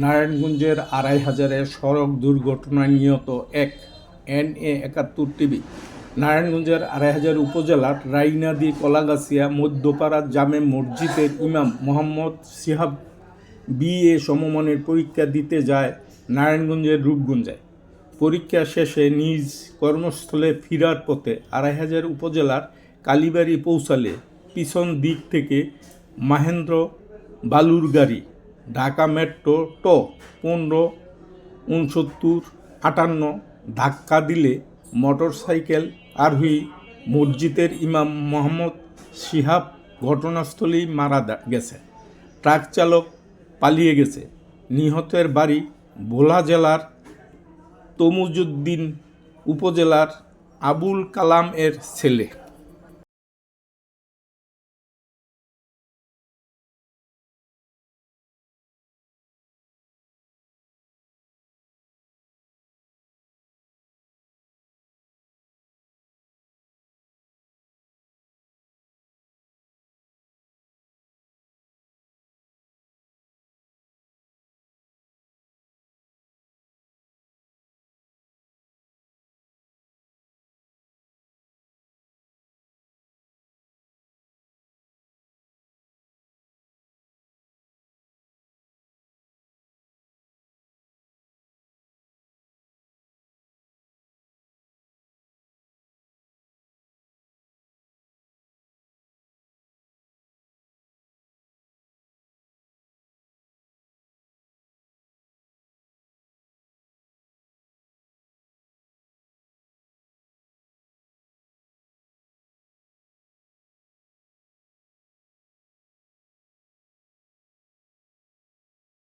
নারায়ণগঞ্জের আড়াই হাজারে সড়ক দুর্ঘটনায় নিহত এক এন এ একাত্তর টিভি। নারায়ণগঞ্জের আড়াই হাজার উপজেলার রাইনাদি, কলাগাছিয়া, মধ্যপাড়া জামে মসজিদের ইমাম মোহাম্মদ সিহাব বিএ সমমানের পরীক্ষা দিতে যায় নারায়ণগঞ্জের রূপগঞ্জে। পরীক্ষা শেষে নিজ কর্মস্থলে ফেরার পথে আড়াই হাজার উপজেলার কালীবাড়ি পৌঁছালে পিছন দিক থেকে মাহেন্দ্র বালুর গাড়ি ঢাকা মেট্রো ট পনেরো উনসত্তর আটান্ন ধাক্কা দিলে মোটরসাইকেল আরোহী মসজিদের ইমাম মোহাম্মদ শিহাব ঘটনাস্থলেই মারা গেছে। ট্রাক চালক পালিয়ে গেছে। নিহতের বাড়ি ভোলা জেলার তমুজুদ্দিন উপজেলার আবুল কালাম এর ছেলে।